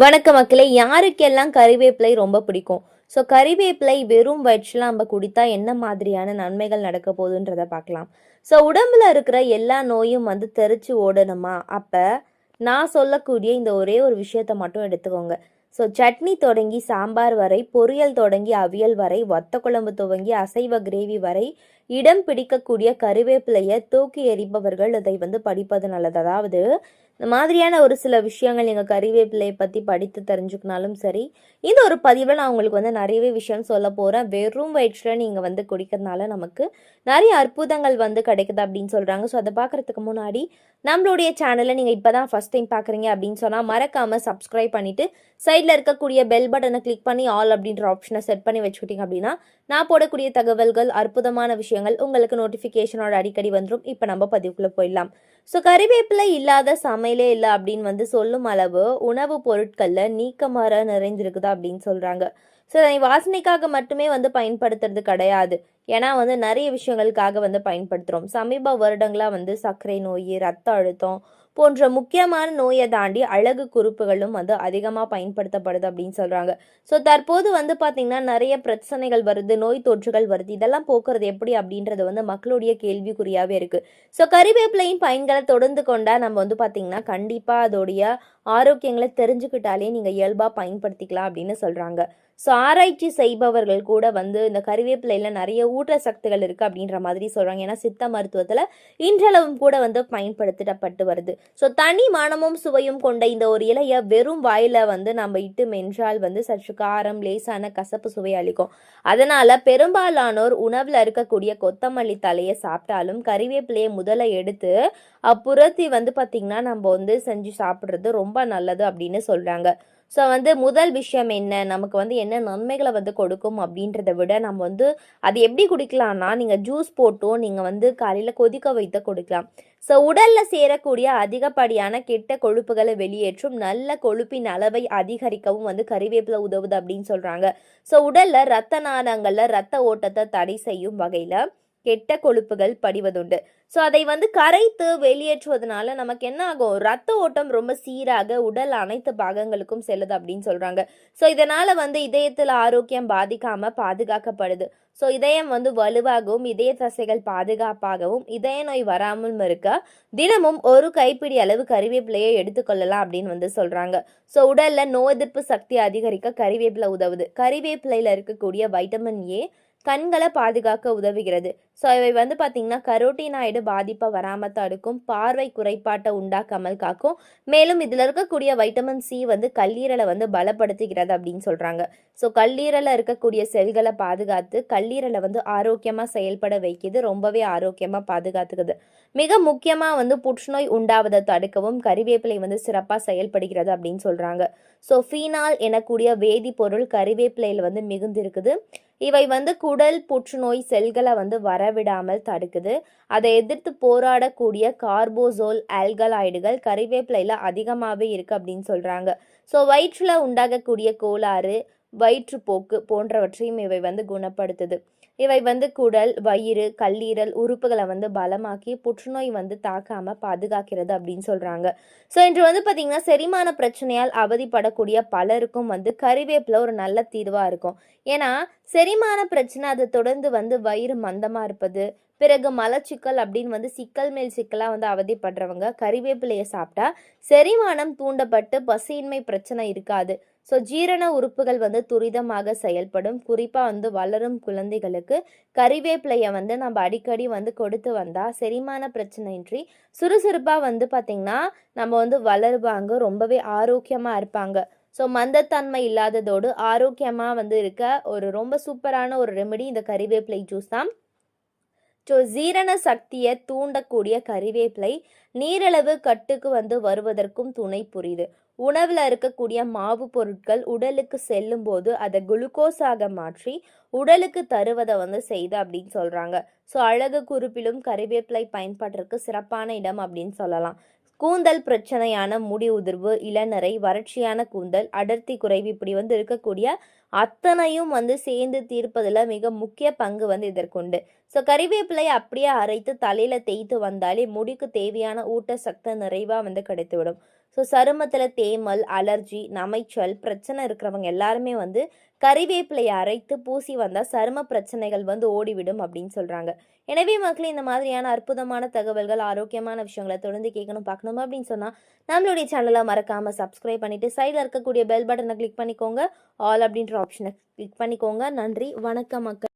வணக்க மக்களே யாருக்கெல்லாம் கறிவேப்பிலை ரொம்ப பிடிக்கும்? ஸோ கறிவேப்பிலை வெறும் வயிற்றில் நம்ம குடித்தா என்ன மாதிரியான நன்மைகள் நடக்க போகுதுன்றத பார்க்கலாம். ஸோ உடம்புல இருக்கிற எல்லா நோயும் வந்து தெரிச்சு ஓடணுமா? அப்போ நான் சொல்லக்கூடிய இந்த ஒரே ஒரு விஷயத்த மட்டும் எடுத்துக்கோங்க. ஸோ சட்னி தொடங்கி சாம்பார் வரை பொரியல் தொடங்கி அவியல் வரை வத்த குழம்பு துவங்கி அசைவ கிரேவி வரை இடம் பிடிக்கக்கூடிய கறிவேப்பிலையை தூக்கி எறிபவர்கள் இதை வந்து படிப்பது நல்லது. அதாவது இந்த மாதிரியான ஒரு சில விஷயங்கள் நீங்கள் கறிவேப்பிலையை பற்றி படித்து தெரிஞ்சுக்கினாலும் சரி இந்த ஒரு பதிவில் நான் உங்களுக்கு வந்து நிறையவே விஷயம் சொல்ல போகிறேன் வெறும் வயிற்றில் நீங்கள் வந்து குடிக்கிறதுனால நமக்கு நிறைய அற்புதங்கள் வந்து கிடைக்குது அப்படின்னு சொல்கிறாங்க ஸோ அதை பார்க்குறதுக்கு முன்னாடி நம்மளுடைய சேனலை நீங்கள் இப்போ தான் ஃபஸ்ட் டைம் பார்க்குறீங்க அப்படின்னு சொன்னால் மறக்காமல் சப்ஸ்கிரைப் பண்ணிவிட்டு சைடில் இருக்கக்கூடிய பெல் பட்டனை கிளிக் பண்ணி ஆல் அப்படின்ற ஆப்ஷனை செட் பண்ணி வச்சுக்கிட்டீங்க அப்படின்னா நான் போடக்கூடிய தகவல்கள் அற்புதமான விஷயங்கள் உங்களுக்கு நோட்டிஃபிகேஷனோட அடிக்கடி வந்துடும் இப்போ நம்ம பதிவுக்குள்ளே போயிடலாம். ஸோ கறிவேப்பிலை இல்லாத சமையல் இல்லை அப்படின்னு வந்து சொல்லும் அளவு உணவுப் பொருட்களில் நீக்கமாற நிறைந்திருக்குதா அப்படின்னு சொல்கிறாங்க ஸோ அதை வாசனைக்காக மட்டுமே வந்து பயன்படுத்துறது கிடையாது. ஏன்னா வந்து நிறைய விஷயங்களுக்காக வந்து பயன்படுத்துகிறோம் சமீப வருடங்களாக வந்து சர்க்கரை நோய் ரத்த அழுத்தம் போன்ற முக்கியமான நோயை தாண்டி அழகு குறிப்புகளும் வந்து அதிகமாக பயன்படுத்தப்படுது அப்படின்னு சொல்கிறாங்க ஸோ தற்போது வந்து பார்த்திங்கன்னா நிறைய பிரச்சனைகள் வருது நோய் தொற்றுகள் வருது. இதெல்லாம் போக்குறது எப்படி அப்படின்றது வந்து மக்களுடைய கேள்விக்குறியாகவே இருக்குது ஸோ கறிவேப்பிலையின் பயன்களை தொடர்ந்து கொண்டால் நம்ம வந்து பார்த்திங்கன்னா கண்டிப்பாக அதோடைய ஆரோக்கியங்களை தெரிஞ்சுக்கிட்டாலே நீங்கள் இயல்பாக பயன்படுத்திக்கலாம் அப்படின்னு சொல்கிறாங்க ஸோ ஆராய்ச்சி செய்பவர்கள் கூட வந்து இந்த கறிவேப்பிலையில் நிறைய ஊட்டச்சத்துகள் இருக்குது அப்படின்ற மாதிரி சொல்கிறாங்க ஏன்னா சித்த மருத்துவத்தில் இன்றளவும் கூட வந்து பயன்படுத்தப்பட்டு வருது. ஸோ தனி மனமும் சுவையும் கொண்ட இந்த ஒரு இலையை வெறும் வாயில் வந்து நம்ம இட்டு மென்றால் வந்து சற்று காரம் லேசான கசப்பு சுவை அளிக்கும். அதனால் பெரும்பாலானோர் உணவில் இருக்கக்கூடிய கொத்தமல்லி தலையை சாப்பிட்டாலும் கறிவேப்பிலையை முதல்ல எடுத்து அப்புறத்தி வந்து பார்த்திங்கன்னா நம்ம வந்து செஞ்சு சாப்பிட்றது ரொம்ப நல்லது அப்படின்னு சொல்கிறாங்க ஸோ வந்து முதல் விஷயம் என்ன? நமக்கு வந்து என்ன நன்மைகளை வந்து கொடுக்கும் அப்படின்றத விட நம்ம வந்து அது எப்படி குடிக்கலாம்னா நீங்கள் ஜூஸ் போட்டும் நீங்கள் வந்து காலையில் கொதிக்க வைத்து கொடுக்கலாம். ஸோ உடலில் சேரக்கூடிய அதிகப்படியான கெட்ட கொழுப்புகளை வெளியேற்றும் நல்ல கொழுப்பின் அளவை அதிகரிக்கவும் வந்து கறிவேப்பிலை உதவுது அப்படின்னு சொல்கிறாங்க ஸோ உடலில் ரத்த நாளங்களில் ரத்த ஓட்டத்தை தடை செய்யும் வகையில் கெட்ட கொழுப்புகள் படிவதுண்டு. ஸோ அதை வந்து கரைத்து வெளியேற்றுவதனால நமக்கு என்ன ஆகும்? ரத்த ஓட்டம் ரொம்ப சீராக உடல் அனைத்து பாகங்களுக்கும் செல்லுது அப்படின்னு சொல்கிறாங்க ஸோ இதனால் வந்து இதயத்தில் ஆரோக்கியம் பாதிக்காமல் பாதுகாக்கப்படுது. ஸோ இதயம் வந்து வலுவாகவும் இதய தசைகள் பாதுகாப்பாகவும் இதய நோய் வராமலும் இருக்க தினமும் ஒரு கைப்பிடி அளவு கறிவேப்பிலையை எடுத்துக்கொள்ளலாம் அப்படின்னு வந்து சொல்கிறாங்க ஸோ உடலில் நோய் எதிர்ப்பு சக்தி அதிகரிக்க கறிவேப்பிலை உதவுது. கறிவேப்பிலையில் இருக்கக்கூடிய வைட்டமின் ஏ கண்களை பாதுகாக்க உதவுகிறது. ஸோ இவை வந்து பார்த்திங்கன்னா கரோட்டினாய்டு பாதிப்பை வராமல் தடுக்கும் பார்வை குறைபாட்டை உண்டாக்காமல் காக்கும். மேலும் இதில் இருக்கக்கூடிய வைட்டமின் சி வந்து கல்லீரலை வந்து பலப்படுத்துகிறது அப்படின்னு சொல்கிறாங்க ஸோ கல்லீரலில் இருக்கக்கூடிய செல்களை பாதுகாத்து கல்லீரலை வந்து ஆரோக்கியமாக செயல்பட வைக்கிது ரொம்பவே ஆரோக்கியமாக பாதுகாத்துக்குது. மிக முக்கியமாக வந்து புற்றுநோய் உண்டாவதை தடுக்கவும் கறிவேப்பிலை வந்து சிறப்பாக செயல்படுகிறது அப்படின்னு சொல்கிறாங்க ஸோ ஃபீனால் எனக்கூடிய வேதிப்பொருள் கறிவேப்பிலையில் வந்து மிகுந்திருக்குது. இவை வந்து குடல் புற்றுநோய் செல்களை வந்து வரவிடாமல் தடுக்குது. அதை எதிர்த்து போராடக்கூடிய கார்போசோல் ஆல்கலாய்டுகள் கறிவேப்பிலையில் அதிகமாகவே இருக்குது அப்படின்னு சொல்கிறாங்க ஸோ வயிற்றில் உண்டாகக்கூடிய கோளாறு வயிற்றுப்போக்கு போன்றவற்றையும் இவை வந்து குணப்படுத்துது. இவை வந்து குடல் வயிறு கல்லீரல் உறுப்புகளை வந்து பலமாக்கி புற்றுநோய் வந்து தாக்காம பாதுகாக்கிறது அப்படின்னு சொல்றாங்க. ஸோ இன்று வந்து பார்த்தீங்கன்னா செரிமான பிரச்சனையால் அவதிப்படக்கூடிய பலருக்கும் வந்து கறிவேப்பிலை ஒரு நல்ல தீர்வாக இருக்கும். ஏன்னா செரிமான பிரச்சனை அதை தொடர்ந்து வந்து வயிறு மந்தமாக இருப்பது பிறகு மலச்சிக்கல் அப்படின்னு வந்து சிக்கல் மேல் சிக்கலாக வந்து அவதிப்படுறவங்க கறிவேப்பிலையை சாப்பிட்டா செரிமானம் தூண்டப்பட்டு பசியின்மை பிரச்சனை இருக்காது. ஸோ ஜீரண உறுப்புகள் வந்து துரிதமாக செயல்படும். குறிப்பாக வந்து வளரும் குழந்தைகளுக்கு கறிவேப்பிலையை வந்து நம்ம அடிக்கடி வந்து கொடுத்து வந்தால் செரிமான பிரச்சனையின்றி சுறுசுறுப்பாக வந்து பார்த்திங்கன்னா நம்ம வந்து வளருவாங்க ரொம்பவே ஆரோக்கியமாக இருப்பாங்க. ஸோ மந்தத்தன்மை இல்லாததோடு ஆரோக்கியமாக வந்து இருக்க ஒரு ரொம்ப சூப்பரான ஒரு ரெமெடி இந்த கறிவேப்பிலை ஜூஸ் தான். ஸோ ஜீரண சக்தியை தூண்டக்கூடிய கறிவேப்பிலை நீரிழவு கட்டுக்கு வந்து வருவதற்கும் துணை புரியுது. உணவில் இருக்கக்கூடிய மாவு பொருட்கள் உடலுக்கு செல்லும் போது அதை குளுக்கோஸாக மாற்றி உடலுக்கு தருவதை வந்து செய்து அப்படின்னு சொல்கிறாங்க ஸோ அழகு குறிப்பிலும் கறிவேப்பிலை பயன்பாட்டிற்கு சிறப்பான இடம் அப்படின்னு சொல்லலாம். கூந்தல் பிரச்சனையான முடி உதிர்வு இளநரை வறட்சியான கூந்தல் அடர்த்தி குறைவு இப்படி வந்து இருக்கக்கூடிய அத்தனையும் வந்து சேர்ந்து தீர்ப்பதில் மிக முக்கிய பங்கு வந்து இதற்குண்டு. ஸோ கறிவேப்பிலை அப்படியே அரைத்து தலையில் தேய்த்து வந்தாலே முடிக்கு தேவையான ஊட்டச்சத்து நிறைவாக வந்து கிடைத்துவிடும். ஸோ சருமத்தில் தேமல் அலர்ஜி நமைச்சல் பிரச்சனை இருக்கிறவங்க எல்லாருமே வந்து கறிவேப்பிலையை அரைத்து பூசி வந்தால் சரும பிரச்சனைகள் வந்து ஓடிவிடும் அப்படின்னு சொல்கிறாங்க எனவே மக்களே இந்த மாதிரியான அற்புதமான தகவல்கள் ஆரோக்கியமான விஷயங்களை தொடர்ந்து கேட்கணும் பார்க்கணும் அப்படின்னு சொன்னால் நம்மளுடைய சேனலை மறக்காமல் சப்ஸ்கிரைப் பண்ணிவிட்டு சைடில் இருக்கக்கூடிய பெல் பட்டனை கிளிக் பண்ணிக்கோங்க. ஆல் அப்படின்ற ஆப்ஷனை கிளிக் பண்ணிக்கோங்க. நன்றி. வணக்கம் மக்கள்.